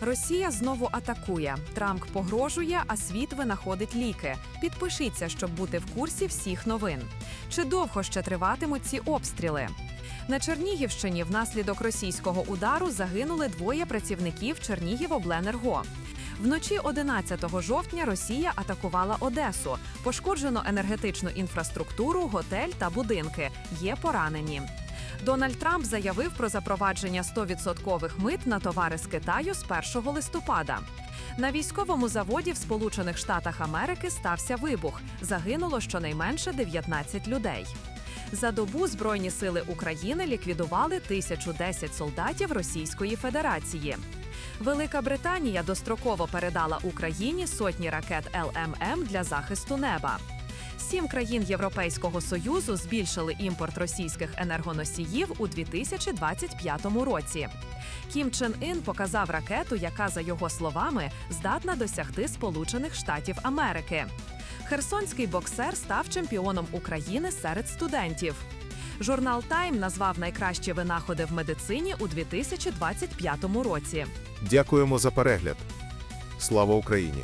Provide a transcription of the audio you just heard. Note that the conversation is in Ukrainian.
Росія знову атакує. Трамп погрожує, а світ винаходить ліки. Підпишіться, щоб бути в курсі всіх новин. Чи довго ще триватимуть ці обстріли? На Чернігівщині внаслідок російського удару загинули двоє працівників Чернігівобленерго. Вночі 11 жовтня Росія атакувала Одесу. Пошкоджено енергетичну інфраструктуру, готель та будинки. Є поранені. Дональд Трамп заявив про запровадження 100% мит на товари з Китаю з 1 листопада. На військовому заводі в Сполучених Штатах Америки стався вибух. Загинуло щонайменше 19 людей. За добу Збройні сили України ліквідували 1010 солдатів Російської Федерації. Велика Британія достроково передала Україні сотні ракет ЛММ для захисту неба. Сім країн Європейського союзу збільшили імпорт російських енергоносіїв у 2025 році. Кім Чен Ін показав ракету, яка, за його словами, здатна досягти Сполучених Штатів Америки. Херсонський боксер став чемпіоном України серед студентів. Журнал Тайм назвав найкращі винаходи в медицині у 2025 році. Дякуємо за перегляд. Слава Україні!